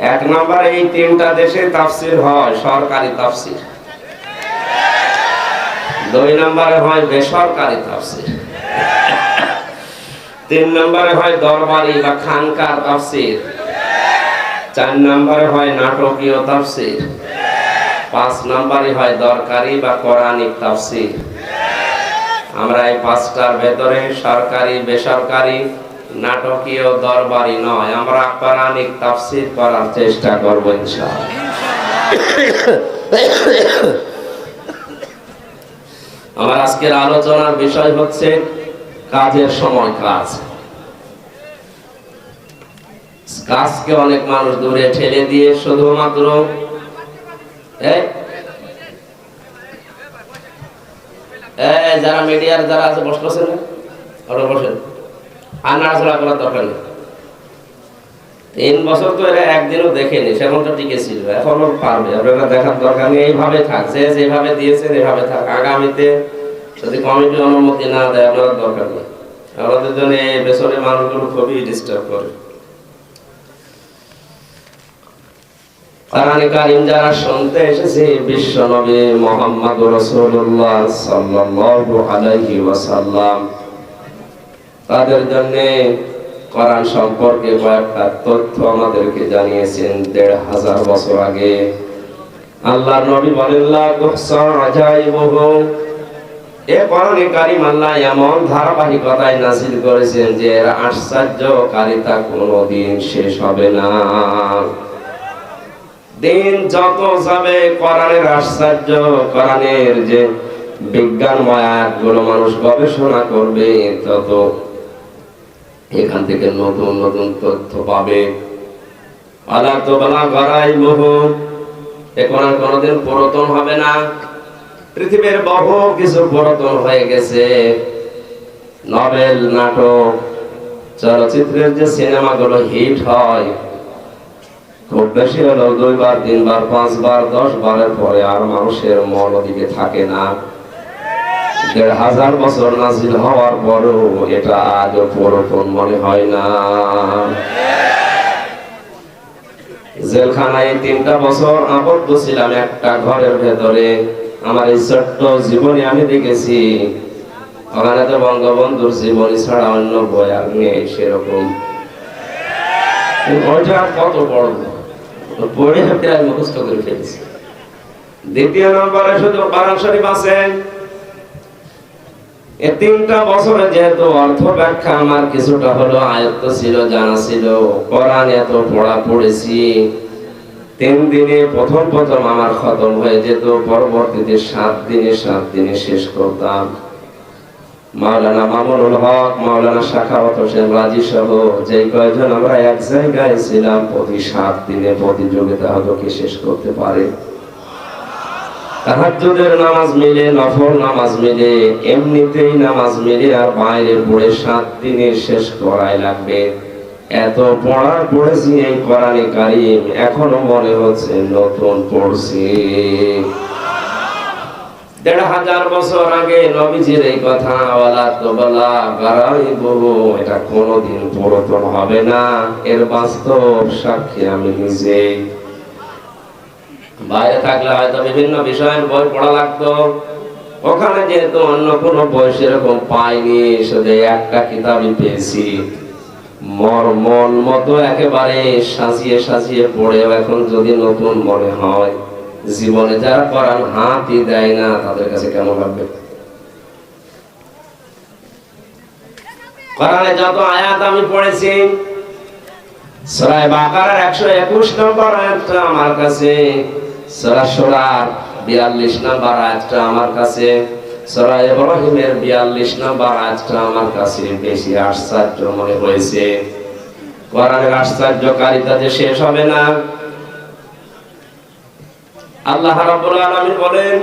এক নম্বর এই তিনটা দেশে তাফসির হয়, সরকারি তাফসির। দুই নম্বরে হয় বেসরকারি তাফসির। তিন নম্বরে হয় দরবারি বা খানকার তাফসির। চার নম্বরে হয় নাটকীয় তাফসির। পাঁচ নম্বরে হয় দরকারি বা কোরআনিক তাফসির। আমরা এই পাঁচটার ভেতরে সরকারি, বেসরকারি নাটকীয় দরবারি নয়, আমরা কোরআনিক তাফসির করার চেষ্টা করব ইনশাআল্লাহ। আমার আজকের আলোচনার বিষয় হচ্ছে কাজের সময় কাজ। কাজকে অনেক মানুষ দূরে ঠেলে দিয়ে শুধুমাত্র যারা মিডিয়ার যারা আছে, বসতেছেন? না ওরা বসেন। আর নাড়াচড়া করার দরকার নেই। তিন বছর তো এরা একদিনও দেখেনি সেমন তো টিকে ছিল এখনও পারবে আপনারা দেখার দরকার নেই। এইভাবে থাক, যে যেভাবে দিয়েছেন এভাবে থাক। আগামীতে যদি কমিটি অনুমতি না দেয়, আপনার দরকার নেই। আমাদের জন্য এই পেছনে মানুষগুলো খুবই ডিস্টার্ব করে। কোরআনে কারিম যারা শুনতে এসেছে, বিশ্ব নবী মোহাম্মদ রাসূলুল্লাহ সাল্লাল্লাহু আলাইহি ওয়াসাল্লাম তাদের জন্য কোরআন সম্পর্কে কয়েকটা তথ্য আমাদেরকে জানিয়েছেন দেড় হাজার বছর আগে। আল্লাহ নবী বলেন শেষ হবে না। দিন যত যাবে আশ্চর্য যে বিজ্ঞানময় আয়াতগুলো মানুষ গবেষণা করবে, তত এখান থেকে নতুন নতুন তথ্য পাবে। আলা তো বলা গড়াই বহু এ কোরআন কোনোদিন হবে না। পৃথিবীর হয়ে গেছে। নাটক, চলচ্চিত্রের যে সিনেমাগুলো হিট হয়, খুব বেশি দুইবার, তিনবার, পাঁচবার দশ বারের পরে আর মানুষের মন ওদিকে থাকে না। দেড় হাজার বছর নাজিল হওয়ার পরও এটা আজও পুরাতন মনে হয় না। জেলখানায় তিনটা বছর আবদ্ধ ছিলাম একটা ঘরের ভেতরে। আমার এই ছোট্ট জীবনে আমি দেখেছি ওখানে তো বঙ্গবন্ধুর জীবনী ছাড়া অন্য বই আর নেই সেরকম। আর কত বড় পড়ে প্রায় মুখস্থ করে ফেলেছি। দ্বিতীয় নম্বরে শুধু কোরআন শরীফ আছে এই তিনটা বছরে যেহেতু অর্থ ব্যাখ্যা, আমার কিছুটা হলো আয়ত্ত ছিল, জানা ছিল। কোরআন এত পড়া পড়েছি। তিন দিনে প্রথম প্রথম আমার খতম হয়ে যেত, পরবর্তীতে সাত দিনে সাত দিনে শেষ করতাম। মাওলানা মামুনুল হক, মাওলানা শাখাওয়াত হোসেন রাজি সহ যে কয়জন, আমরা এক জায়গায় ছিলাম, প্রতি সাত দিনে প্রতিযোগিতা হতো কে শেষ করতে পারে। তাহাজ্জুদের নামাজ মিলে, নফল নামাজ মিলে, এমনিতেই নামাজ মিলে আর বাইরে পড়ে সাত দিনে শেষ করাই লাগবে। এত পড়া পড়েছি এই কোরআনে কারিম, এখনও মনে হচ্ছে নতুন পড়ছি। দেড় হাজার বছর আগে নবীজির এই কথা, ওয়ালা তো বলা গারাই বহু এটা কোনোদিন পুরাতন হবে না। এর বাস্তব সাক্ষী আমি নিজেই বাইরে থাকলে হয়তো বিভিন্ন বিষয়ের বই পড়া লাগতো। ওখানে যেহেতু অন্য কোনো বই সেরকম পাইনি, শুধু একটা কিতাবই পেয়েছি। মর মন মতো একেবারে সাজিয়ে সাজিয়ে পড়েও এখন যদি নতুন মনে হয়, জীবনে যারা করান হাতই দেয় না, তাদের কাছে কেমন লাগবে? কোরআনে যত আয়াত আমি পড়েছি, সূরা বাকারার 121 নম্বর আয়াতটা আমার কাছে 42 আয়াতটা আমার কাছে, সূরা ইব্রাহিমের 42 নম্বর আমার কাছে বেশি আশ্চর্য মনে হয়েছে। কোরআনের আশ্চর্যকারিতা যে শেষ হবে না। আল্লাহ রাব্বুল বলেন,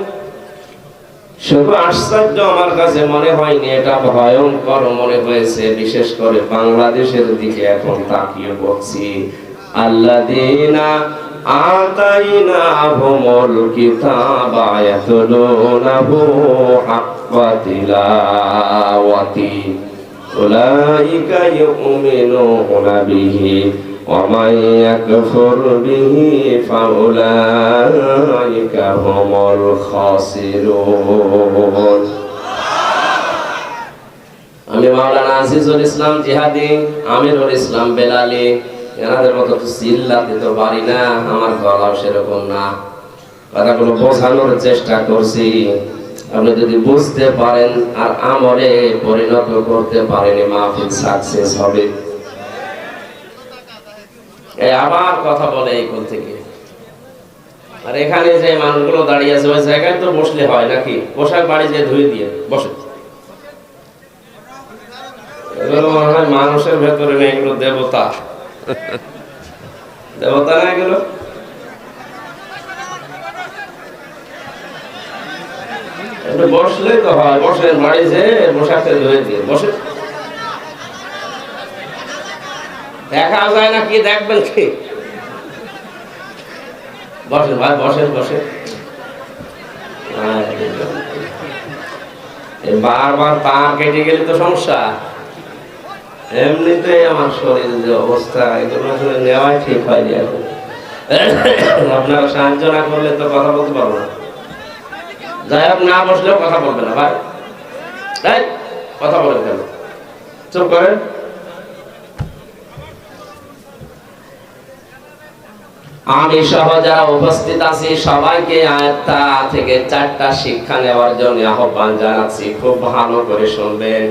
শুধু আশ্চর্য আমার কাছে মনে হয়নি, এটা ভয়ঙ্কর মনে হয়েছে, বিশেষ করে বাংলাদেশের দিকে এখন তাকিয়ে বলছি। আল্লাযীনা আতাইনা হুমুল কিতাবা ইয়াতলুনাহু হাক্কা তিলাওয়াতি উলাইকা ইউমিনুনা বিহি ومن يكفر به فأولئك هم الخاسرون আমি মাওলানা আজিজুল ইসলাম জিহাদি আমিরুল ইসলাম বেলালি এনাদের মতো চিল্লাতে তো পারি না, আমার গলাও সেরকম না। কথাগুলো বোঝানোর চেষ্টা করছি। আপনি যদি বুঝতে পারেন আর আমলে পরিণত করতে পারেন, মাহফিল সাকসেস হবে। এই আবার কথা বলে এই কোন থেকে। আর এখানে যে মানুষগুলো দাঁড়িয়ে আছে, ওই জায়গায় তো বসলে হয় নাকি? পোশাক বাড়ি যে ধুয়ে দিয়ে, বসে। মানুষের ভেতরে নেই, এগুলো দেবতা। দেবতা না এগুলো একটু বসলেই তো হয়, বসে পোশাকটা ধুয়ে দিয়ে বসে। দেখা যায় না কি, দেখবেন কি? বসেন ভাই বসেন এই বারবার তার কেটে গেলে তো সমস্যা। এমনিতে আমার শরীর যে অবস্থা এগুলো আসলে নেওয়াই ঠিক হয়নি এখন আপনারা সাহায্য না করলে তো কথা বলতে পারব না। যাই হোক, না বসলেও কথা বলবে না, ভাই। তাই কথা বলেন কেন? চুপ করেন। আমি সহ যারা উপস্থিত আছি, সবাইকে আয়াতটা থেকে চারটা শিক্ষা নেওয়ার জন্য আহ্বান জানাচ্ছি। খুব ভালো করে শুনবেন।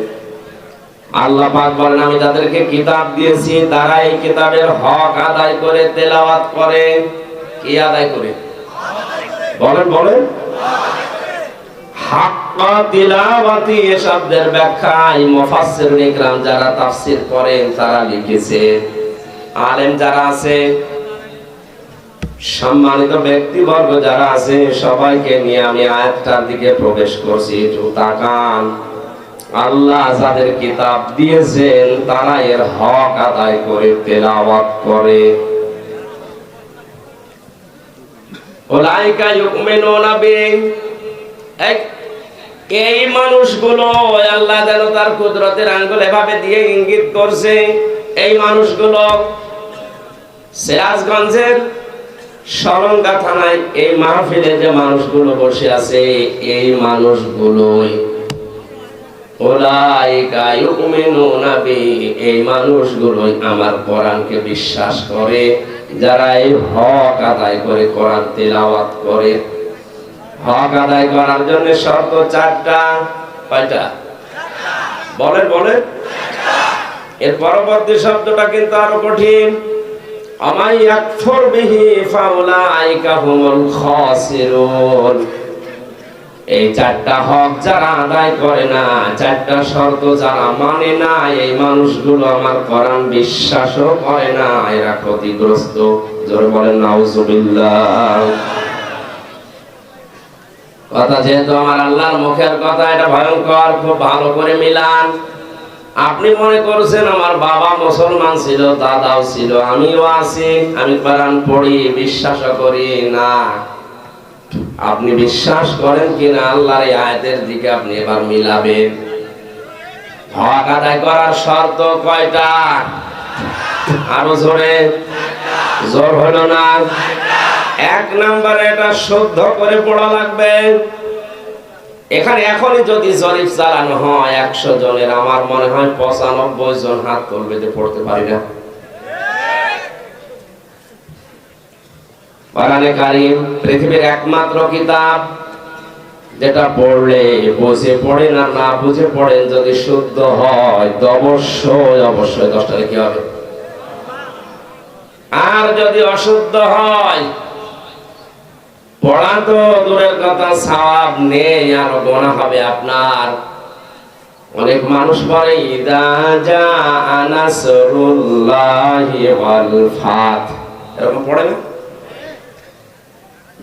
আল্লাহ পাক বলেন, আমি তাদেরকে কিতাব দিয়েছি, তারা এই কিতাবের হক আদায় করে, তেলাওয়াত করে। কি আদায় করে? বলেন বলেন। হাক্কা তিলাওয়াতি এ শব্দের যারা তাফসীর করেন, তারা লিখেছে, আলেম যারা আছে, সম্মানিত ব্যক্তিবর্গ যারা আছে, সবাইকে নিয়ে আমি আয়াতটার দিকে প্রবেশ করছি, একটু তাকান। আল্লাহ যাদের কিতাব দিয়েছেন, তারা এর হক আদায় করে, তেলাওয়াত করে। ওলাইকা ইউমিনুনা বি এক, এই মানুষগুলো আল্লাহ যেন তার কুদরতের আঙ্গুল এভাবে দিয়ে ইঙ্গিত করছে, এই মানুষগুলো সিরাজগঞ্জের সরঙ্গা থানায় এই মাহফিলে যে মানুষগুলো বসে আছে, এই মানুষগুলোই ওলাইকা ইউমিনুনা বি, এই মানুষগুলোই আমার কোরআনকে বিশ্বাস করে, যারা এই হক আদায় করে, কোরআন তেলাওয়াত করে। হক আদায় করার জন্য শর্ত চারটা, কয়টা? বলেন বলেন। এর পরবর্তী শব্দটা কিন্তু আরও কঠিন। আমাই ইয়াকফুর বিহি ফাউলাইকা হুমুল খাসিরুন। এই চারটা হক যারা আদায় করে না, চারটা শর্ত যারা মানে না, এই মানুষগুলো আমার কোরআন বিশ্বাসও করে না, এরা ক্ষতিগ্রস্ত। জোরে বলেন, নাউজুবিল্লাহ। কথা যেহেতু আমার আল্লাহর মুখের কথা, এটা ভয়ঙ্কর, খুব ভালো করে মিলান। আপনি মনে করছেন আমার বাবা মুসলমান ছিল, দাদাও ছিল, আমিও আছি, আমি কোরআন পড়ি, বিশ্বাসও করি, না। আপনি বিশ্বাস করেন কিনা আল্লাহর এই আয়াতের দিকে আপনি এবার মিলাবেন? হক আদায় করার শর্ত কয়টা? আরও জোরে। জোর হলো না? এক নম্বরে এটা শুদ্ধ করে পড়া লাগবে। এখানে এখনই যদি জরিফ চালানো হয়, একশো জনের, আমার মনে হয় পঁচানব্বই জন হাত তুলবে যে পড়তে পারি না। কোরআনে কারিম, পৃথিবীর একমাত্র কিতাব, যেটা পড়লে বুঝে পড়ে না না বুঝে পড়েন যদি শুদ্ধ হয়, তো অবশ্যই অবশ্যই দশটা কি হবে। আর যদি অশুদ্ধ হয়, পড়া তো দূরের কথা সওয়াব নেই, আর গোনা হবে আপনার। অনেক মানুষ পড়ে ইদা ফাত। এরকম পড়ে না?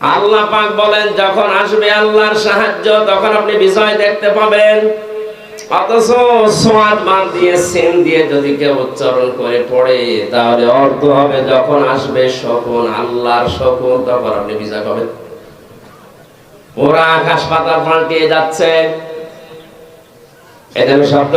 আল্লাহ পাক বলেন, যখন আসবে আল্লাহর সাহায্য, তখন আপনি বিজয় দেখতে পাবেন। অথচ সোয়াদ মান দিয়ে, সেন দিয়ে যদি কেউ উচ্চারণ করে পড়ে, তাহলে অর্থ হবে যখন আসবে শকুন আল্লাহর শকুন তখন আপনি বিজয় পাবেন। ওরা আকাশ পাতাল পাল্টিয়ে যাচ্ছে। এখানে শব্দ